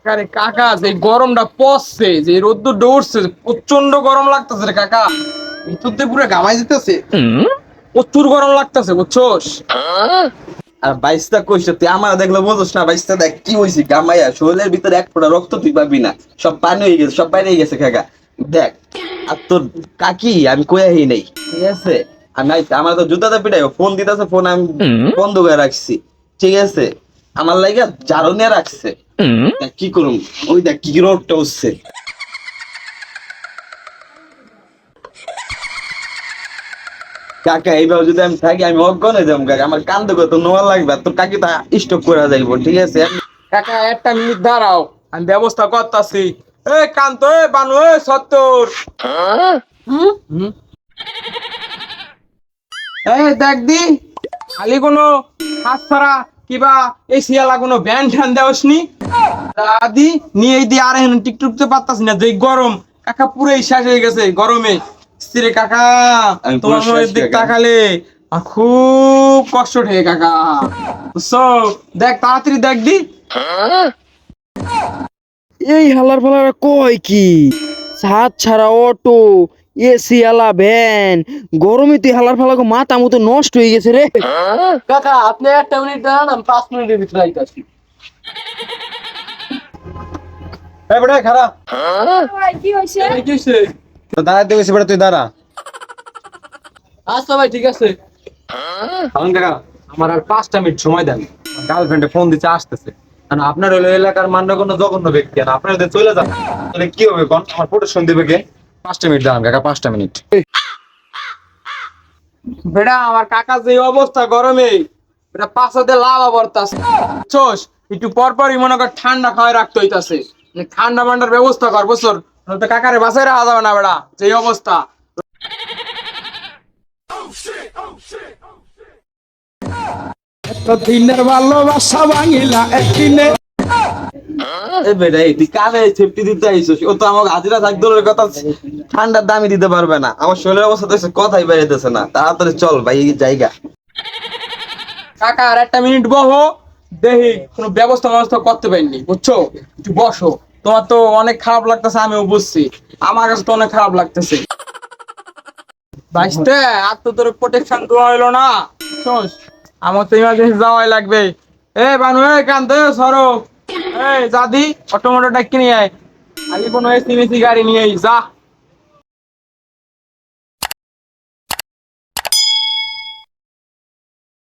কাকারে কাকা যে গরমটা পড়ছে যে রোদ্দুরটা উঠছে প্রচণ্ড গরম লাগতেছে রে কাকা। ভিতর দিয়ে পুরো গামাই দিতেছে প্রচুর গরম লাগতেছে বুঝছোস? আর বাইশটা কইছে তুই আমার দেখলে বুঝছ না বাইশটা দেখ কি হয়েছে গামাইয়া শরীরের ভিতরে এক ফোঁটা রক্ত তুই পাবি না। সব পানি হয়ে গেছে সব বাইরে হয়ে গেছে কাকা। দেখ আর তোর কাকি আমি কয়াই নেই ঠিক আছে? আর নাই আমার তো জুতাতে পিটাই ফোন দিতেছে ফোন আমি বন্ধ করে রাখছি ঠিক আছে? আমার লাগে জারো নিয়ে রাখছে। কি করুম? ওই দেখ কি রোগটা হচ্ছে কাকা এইভাবে যদি আমি থাকি আমি অজ্ঞান যাব কাকা। আমার কান্দ কত নোয়া লাগবে তোর কাকি তা স্টপ করে যাইবো ঠিক আছে? কাকা একটা মিনিট দাঁড়াও। আমি ব্যবস্থা করতেছি। এ কান্ত এ বানু এ সত্তর। হুম? এই দেখ দি। খালি কোনো হাত ছাড়া কিবা এই শিয়ালা কোনো ব্যান ঠ্যান দেওয়াস নি দাদি নিয়ে এই দিয়ে আর এখন টিকটুকতে পারতাছি না যে গরম কাকা পুরোই শেষ হয়ে গেছে গরমে। স্ত্রী কাকা তোমার দিক তাকালে খুব কষ্ট কাকা। বুঝছ? দেখ তাড়াতাড়ি দেখ দি। এই হালার ফালারা কয় কি? ছাদ ছাড়া অটো এসি আলা ভ্যান গরমে তুই হালার ফালাকে মাথা মতো নষ্ট হয়ে গেছে রে। কাকা আপনি একটা মিনিট দাঁড়ান আমি পাঁচ মিনিটের ভিতরে আইতাছি। এই বেটা খারা ভাই কি হয়েছে? কি হইছে? তো বেটা তুই দাঁড়া। আচ্ছা ভাই ঠিক আছে। কাকা আমার আর পাঁচটা মিনিট সময় দেন। গার্লফ্রেন্ডে ফোন দিতে আসতেছে। কারণ আপনার হলো এলাকার মান্য কোনো জঘন্য ব্যক্তি আর আপনার যদি চলে যান তাহলে কি হবে কোন আমার প্রোটেকশন দিবে কে? পাঁচটা মিনিট দাঁড়ান কাকা পাঁচটা মিনিট। বেটা আমার কাকা যে অবস্থা গরমে বেটা পাশাতে লাভা বর্তাছে চোস একটু পর পরই মনে কর ঠান্ডা খাওয়াই রাখতে হইতাছে। মানে ঠান্ডা মান্ডার ব্যবস্থা কর বছর তো কাকারে বাসায় রাখা যাবে না বেটা যে অবস্থা। ভালোবাসা ভাঙিলা একদিনে। ও তো হাজিরা কথা ঠান্ডার দামই দিতে পারবে না। আমার শরীরের অবস্থা তো কথাই বেরিয়েতেছে না। তাড়াতাড়ি চল ভাই জায়গা। কাকা আর একটা মিনিট বহো। দেখি কোনো ব্যবস্থা ব্যবস্থা করতে পারিনি, বুঝছ? একটু বসো। তোমার তো অনেক খারাপ লাগতেছে, আমিও বুঝছি। আমার কাছে তো অনেক খারাপ লাগতেছে। আর তো তোর প্রোটেকশন দেওয়া হইল না। বুঝছোস আমার তো ইমার্জেন্সি যাওয়াই লাগবে। এ, বানু, এ সরো। এই দাদি অটোমোটোটা কিনে আয়। আগে কোনো এসি মেসি গাড়ি নিয়ে যা।